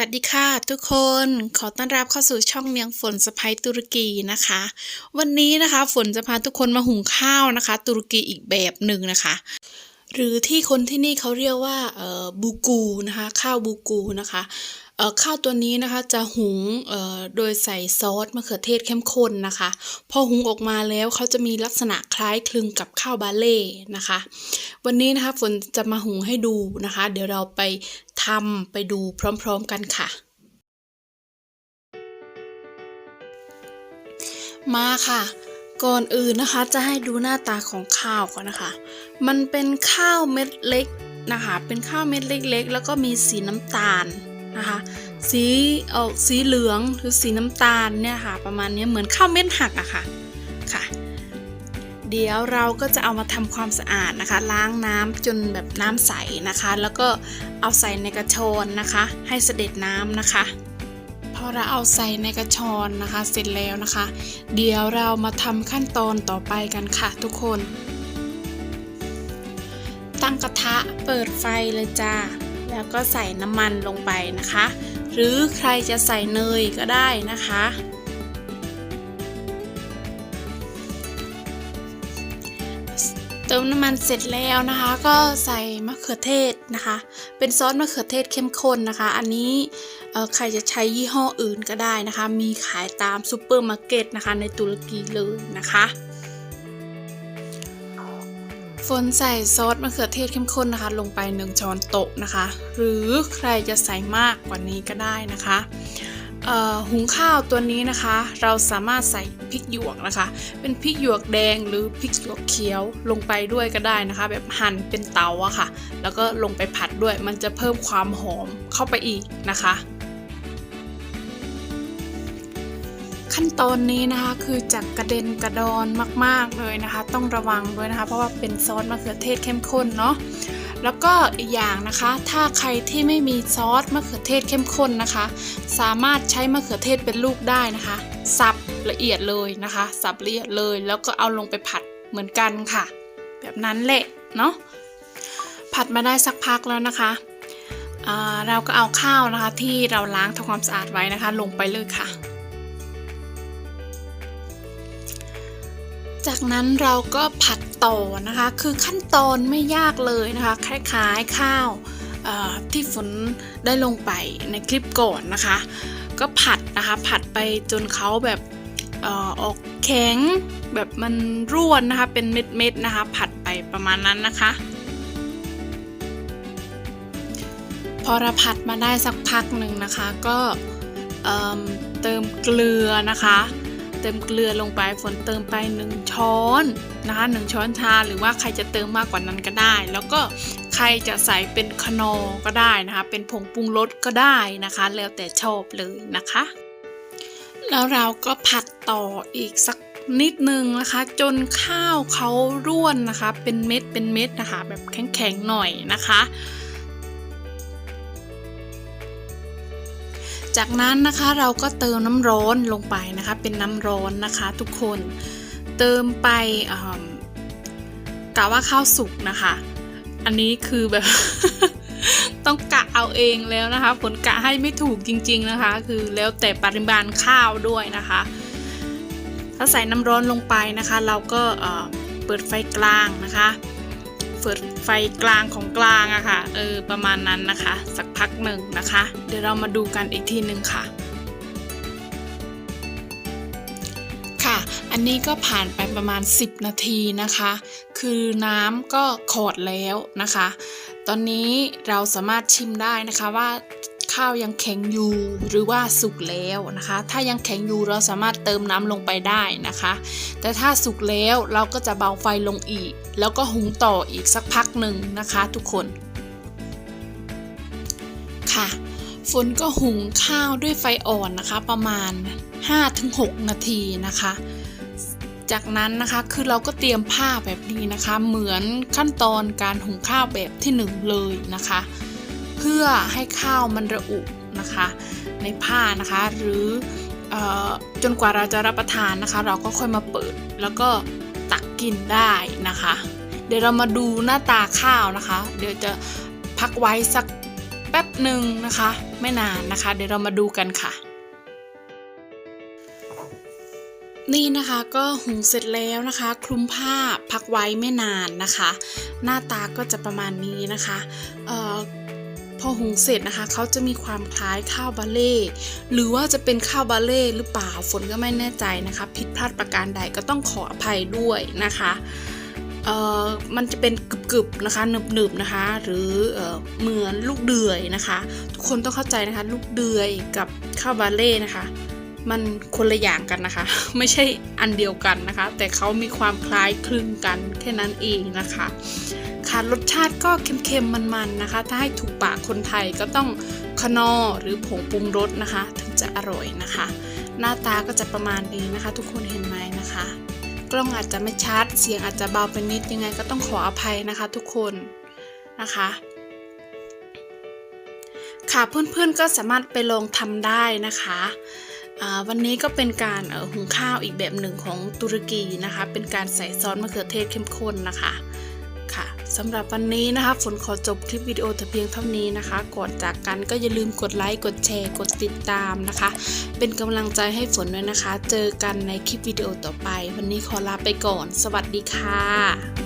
วัสดีค่ะทุกคนขอต้อนรับเข้าสู่ช่องเมียงฝนสะพายตุรกีนะคะ วันนี้นะคะฝนจะพาทุกคนมาหุงข้าวนะคะ ตุรกีอีกแบบหนึ่งนะคะ หรือที่คนที่นี่เขาเรียกว่าเอ่อบูกูนะคะข้าวบูกูนะคะเอ่อข้าวตัวนี้นะคะจะหุงเอ่อโดยใส่ซอสมะเขือเทศเข้มข้นนะคะ พอหุงออกมาแล้วเขาจะมีลักษณะคล้ายคลึงกับข้าวบาเล่นะคะ วันนี้นะคะฝนจะมาหุงให้ดูนะคะ เดี๋ยวเราไป ทำไปดูพร้อมๆกันค่ะ มาค่ะ ก่อนอื่นนะคะจะให้ดูหน้าตาของข้าวก่อนนะคะ มันเป็นข้าวเม็ดเล็กนะคะ เป็นข้าวเม็ดเล็กๆ แล้วก็มีสีน้ำตาลนะคะ สีออกสีเหลืองหรือสีน้ำตาลเนี่ยค่ะ ประมาณนี้เหมือนข้าวเม็ดหักอะค่ะ ค่ะ เดี๋ยวเราก็จะเอามาทำความสะอาดนะคะ ล้างน้ำจนแบบน้ำใสนะคะ แล้วก็เอาใส่ในกระชอนนะคะ ให้เสด็จน้ำนะคะ พอเราเอาใส่ในกระชอนนะคะ เสร็จแล้วนะคะ เดี๋ยวเรามาทำขั้นตอนต่อไปกันค่ะ ทุกคน ตั้งกระทะเปิดไฟเลยจ้าแล้วก็ใส่น้ำมันลงไปนะคะ หรือใครจะใส่เนยก็ได้นะคะ เติมน้ำมันเสร็จแล้วนะคะ ก็ใส่มะเขือเทศนะคะ เป็นซอสมะเขือเทศเข้มข้นนะคะ อันนี้ใครจะใช้ยี่ห้ออื่นก็ได้นะคะ มีขายตามซูเปอร์มาร์เก็ตนะคะ ในตุรกีเลยนะคะฝนใส่ซอสมะเขือเทศเข้มข้นนะคะ ลงไปหนึ่งช้อนโต๊ะนะคะ หรือใครจะใส่มากกว่านี้ก็ได้นะคะ หุงข้าวตัวนี้นะคะ เราสามารถใส่พริกหยวกนะคะ เป็นพริกหยวกแดงหรือพริกหยวกเขียวลงไปด้วยก็ได้นะคะ แบบหั่นเป็นเตาอะค่ะ แล้วก็ลงไปผัดด้วยมันจะเพิ่มความหอมเข้าไปอีกนะคะ ขั้นตอนนี้นะคะคือจากกระเด็นกระดอนมากๆเลยนะคะ ต้องระวังด้วยนะคะ เพราะว่าเป็นซอสมะเขือเทศเข้มข้นเนาะ แล้วก็อีกอย่างนะคะ ถ้าใครที่ไม่มีซอสมะเขือเทศเข้มข้นนะคะ สามารถใช้มะเขือเทศเป็นลูกได้นะคะ สับละเอียดเลยนะคะ สับละเอียดเลย แล้วก็เอาลงไปผัดเหมือนกันค่ะ แบบนั้นแหละเนาะผัดมาได้สักพักแล้วนะคะเราก็เอาข้าวนะคะที่เราล้างทำความสะอาดไว้นะคะ ลงไปเลยค่ะ จากนั้นเราก็ผัดต่อนะคะ คือขั้นตอนไม่ยากเลยนะคะ คล้ายๆข้าวที่ฝนได้ลงไปในคลิปก่อนนะคะ ก็ผัดนะคะ ผัดไปจนเขาแบบอออกแข็งแบบมันร่วนนะคะ เป็นเม็ดๆนะคะ ผัดไปประมาณนั้นนะคะ พอเราผัดมาได้สักพักหนึ่งนะคะ ก็เอิ่มเติมเกลือนะคะ ติมเกลือลงไปฝนเติมไป 1 ช้อนนะคะ1ช้อนชาหรือว่าใครจะเติมมากกว่านั้นก็ได้ แล้วก็ใครจะใส่เป็นคานอก็ได้นะคะ เป็นผงปรุงรสก็ได้นะคะ แล้วแต่ชอบเลยนะคะ แล้วเราก็ผัดต่ออีกสักนิดนึงนะคะ จนข้าวเขาร่วนนะคะ เป็นเม็ดเป็นเม็ดนะคะ แบบแข็งๆหน่อยนะคะ จากนั้นนะคะเราก็เติมน้ำร้อนลงไปนะคะ เป็นน้ำร้อนนะคะทุกคนเติมไปกะว่าข้าวสุกนะคะ อันนี้คือแบบ ต้องกะเอาเองแล้วนะคะ ผลกะให้ไม่ถูกจริง ๆนะคะ คือแล้วแต่ปริมาณข้าวด้วยนะคะถ้าใส่น้ำร้อนลงไปนะคะ เราก็เปิดไฟกลางนะคะ ปิดไฟกลางของกลางอะค่ะ เออ ประมาณนั้นนะคะ สักพักหนึ่งนะคะ เดี๋ยวเรามาดูกันอีกทีหนึ่งค่ะ ค่ะ อันนี้ก็ผ่านไปประมาณ 10 นาทีนะคะ คือน้ำก็ขอดแล้วนะคะ ตอนนี้เราสามารถชิมได้นะคะว่า ข้าวยังแข็งอยู่หรือว่าสุกแล้วนะคะ ถ้ายังแข็งอยู่เราสามารถเติมน้ำลงไปได้นะคะ แต่ถ้าสุกแล้วเราก็จะเบาไฟลงอีก แล้วก็หุงต่ออีกสักพักหนึ่งนะคะ ทุกคนค่ะฝนก็หุงข้าวด้วยไฟอ่อนนะคะ ประมาณ 5-6 นาทีนะคะ จากนั้นนะคะคือเราก็เตรียมผ้าแบบนี้นะคะ เหมือนขั้นตอนการหุงข้าวแบบที่หนึ่งเลยนะคะ เพื่อให้ข้าวมันระอุนะคะในผ้านะคะหรือออจนกว่าเราจะรับประทานนะคะ เราก็ค่อยมาเปิดแล้วก็ตักกินได้นะคะ เดี๋ยวเรามาดูหน้าตาข้าวนะคะ เดี๋ยวจะพักไว้สักแป๊บหนึ่งนะคะ ไม่นานนะคะ เดี๋ยวเรามาดูกันค่ะ นี่นะคะก็หุงเสร็จแล้วนะคะ คลุมผ้าพักไว้ไม่นานนะคะ หน้าตาก็จะประมาณนี้นะคะเอ่อพอหุงเสร็จนะคะเขาจะมีความคล้ายข้าวบาเล่หรือว่าจะเป็นข้าวบาเล่หรือเปล่าฝนก็ไม่แน่ใจนะคะ ผิดพลาดประการใดก็ต้องขออภัยด้วยนะคะเอ่อมันจะเป็นกรึบๆนะคะหนึบๆนะคะ หรือเอ่อเหมือนลูกเดือยนะคะ ทุกคนต้องเข้าใจนะคะ ลูกเดือยกับข้าวบาเล่นะคะ มันคนละอย่างกันนะคะ ไม่ใช่อันเดียวกันนะคะ แต่เขามีความคล้ายคลึงกันแค่นั้นเองนะคะ คะรสชาติก็เค็มๆมันๆนะคะ ถ้าให้ถูกปากคนไทยก็ต้องคนอหรือผงปรุงรสนะคะ ถึงจะอร่อยนะคะ หน้าตาก็จะประมาณนี้นะคะ ทุกคนเห็นไหมนะคะ กล้องอาจจะไม่ชัด เสียงอาจจะเบาไปนิดยังไงก็ต้องขออภัยนะคะ ทุกคนนะคะค่ะเพื่อนๆก็สามารถไปลองทำได้นะคะวันนี้ก็เป็นการหุงข้าวอีกแบบหนึ่งของตุรกีนะคะ เป็นการใส่ซอสมะเขือเทศเข้มข้นนะคะ สำหรับวันนี้นะคะฝนขอจบคลิปวิดีโอแต่เพียงเท่านี้นะคะก่อนจากกันก็อย่าลืมกดไลค์กดแชร์กดติดตามนะคะ เป็นกำลังใจให้ฝนด้วยนะคะ เจอกันในคลิปวิดีโอต่อไป วันนี้ขอลาไปก่อน สวัสดีค่ะ